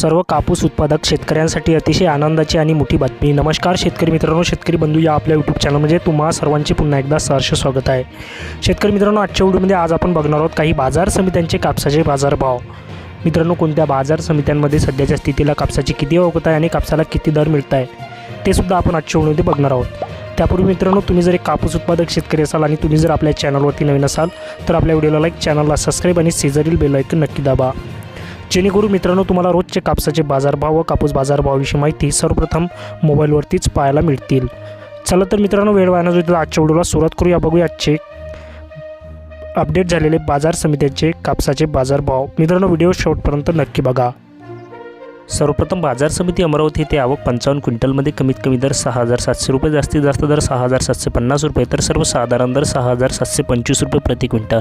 सर्व कापूस उत्पादक शेतकऱ्यांसाठी अतिशय आनंदाची आणि मोठी बातमी. नमस्कार शेतकरी मित्रांनो शेतकरी बंधू या आपल्या यूट्यूब चॅनलमध्ये तुम्हा सर्वांचे पुन्हा एकदा सहर्ष स्वागत आहे. शेतकरी मित्रांनो आजच्या व्हिडिओमध्ये आज आपण बघणार आहोत काही बाजार समित्यांचे कापसाचे बाजारभाव. मित्रांनो कोणत्या बाजार समित्यांमध्ये सध्याच्या स्थितीला कापसाची किती आवक आहे आणि कापसाला किती दर मिळत आहे ते सुद्धा आपण आजच्या व्हिडिओमध्ये बघणार आहोत. त्यापूर्वी मित्रांनो तुम्ही जर एक कापूस उत्पादक शेतकरी असाल आणि तुम्ही जर आपल्या चॅनलवरती नवीन असाल तर आपल्या व्हिडिओला लाईक चॅनलला सबस्क्राईब आणि शेजारील बेल ऐकून नक्की दाबा. जेणेकरून मित्रांनो तुम्हाला रोजचे कापसाचे बाजारभाव व कापूस बाजारभावाविषयी माहिती सर्वप्रथम मोबाईलवरतीच पाहायला मिळतील. चला तर मित्रांनो वेळ वाहण्यात आजच्या व्हिडिओला सुरुवात करूया. बघूया आजचे अपडेट झालेले बाजार समित्यांचे कापसाचे बाजारभाव. मित्रांनो व्हिडिओ शेवटपर्यंत नक्की बघा. सर्वप्रथम बाजार समिती अमरावती येथे आवक पंचावन्न क्विंटलमध्ये कमीत कमी दर सहा हजार सातशे रुपये जास्तीत जास्त दर सहा हजार सातशे पन्नास रुपये तर सर्वसाधारण दर सहा हजार सातशे पंचवीस रुपये प्रति क्विंटल.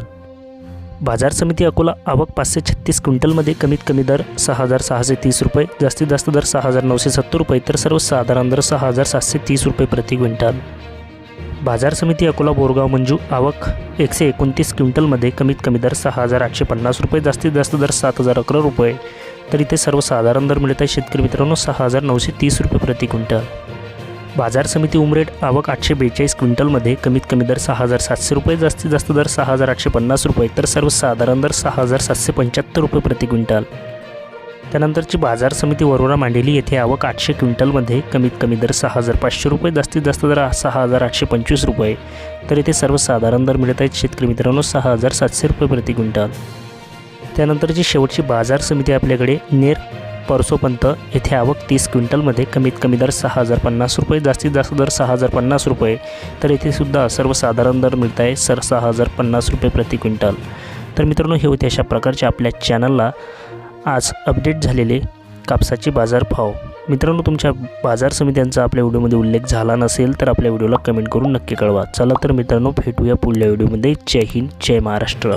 बाजार समिती अकोला आवक पाचशे छत्तीस क्विंटलमध्ये कमीत कमी दर सहा हजार सहाशे तीस रुपये जास्तीत जास्त दर सहा हजार नऊशे सत्तर रुपये तर सर्वसाधारण दर सहा हजार सातशे तीस रुपये प्रति क्विंटल. बाजार समिती अकोला बोरगाव मंजू आवक एकशे एकोणतीस क्विंटलमध्ये कमीत कमी दर सहा हजार आठशे पन्नास रुपये जास्तीत जास्त दर सात हजार अकरा रुपये. तर इथे सर्वसाधारण दर मिळत आहे शेतकरी मित्रांनो सहा हजार नऊशे तीस रुपये प्रति क्विंटल. बाजार समिती उमरेट आवक आठशे बेचाळीस क्विंटलमध्ये कमीत कमी दर सहा हजार सातशे रुपये जास्तीत जास्त दर सहा हजार आठशे पन्नास रुपये तर सर्वसाधारण दर सहा हजार सातशे पंच्याहत्तर रुपये प्रति क्विंटल. त्यानंतरची बाजार समिती वरोरा मांडेली येथे आवक आठशे क्विंटलमध्ये कमीत कमी दर सहा हजार पाचशे रुपये जास्तीत जास्त दर सहा हजार आठशे पंचवीस रुपये तर येथे सर्वसाधारण दर मिळत आहेत शेतकरी मित्रांनो सहा हजार सातशे रुपये प्रति क्विंटल. त्यानंतरची शेवटची बाजार समिती आपल्याकडे नेर परसोपंत येथे आवक तीस क्विंटलमध्ये कमीत कमी दर सहा हजार पन्नास रुपये जास्तीत जास्त दर सहा हजार पन्नास रुपये. तर येथेसुद्धा सर्वसाधारण दर मिळत आहे सर सहा हजार पन्नास रुपये प्रति क्विंटल. तर मित्रांनो हे होते अशा प्रकारचे आपल्या चॅनलला आज अपडेट झालेले कापसाचे बाजारभाव. मित्रांनो तुमच्या बाजार समित्यांचा आपल्या व्हिडिओमध्ये उल्लेख झाला नसेल तर आपल्या व्हिडिओला कमेंट करून नक्की कळवा. चला तर मित्रांनो भेटूया पुढल्या व्हिडिओमध्ये. जय हिंद जय महाराष्ट्र.